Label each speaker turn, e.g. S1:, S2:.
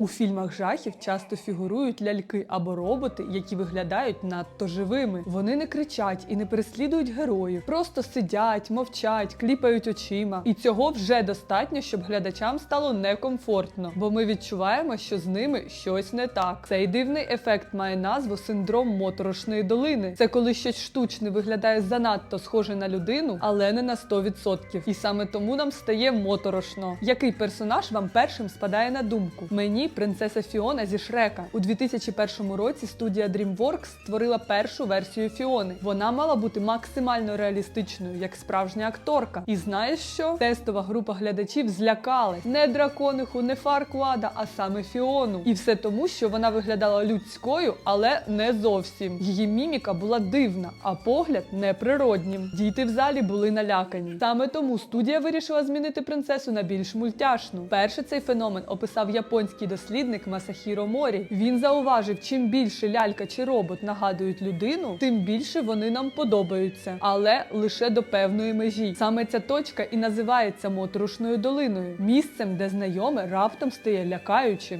S1: У фільмах жахів часто фігурують ляльки або роботи, які виглядають надто живими. Вони не кричать і не переслідують героїв, просто сидять, мовчать, кліпають очима. І цього вже достатньо, щоб глядачам стало некомфортно, бо ми відчуваємо, що з ними щось не так. Цей дивний ефект має назву синдром моторошної долини. Це коли щось штучне виглядає занадто схоже на людину, але не на 100%. І саме тому нам стає моторошно. Який персонаж вам першим спадає на думку? Мені принцеса Фіона зі Шрека. У 2001 році студія DreamWorks створила першу версію Фіони. Вона мала бути максимально реалістичною, як справжня акторка. І знаєш що? Тестова група глядачів злякалась не дракониху, не Фарквада, а саме Фіону. І все тому, що вона виглядала людською, але не зовсім. Її міміка була дивна, а погляд неприроднім. Діти в залі були налякані. Саме тому студія вирішила змінити принцесу на більш мультяшну. Перше цей феномен описав японський дослідник Масахіро Морі. Він зауважив, чим більше лялька чи робот нагадують людину, тим більше вони нам подобаються, але лише до певної межі. Саме ця точка і називається моторошною долиною, місцем, де знайоме раптом стає лякаючим.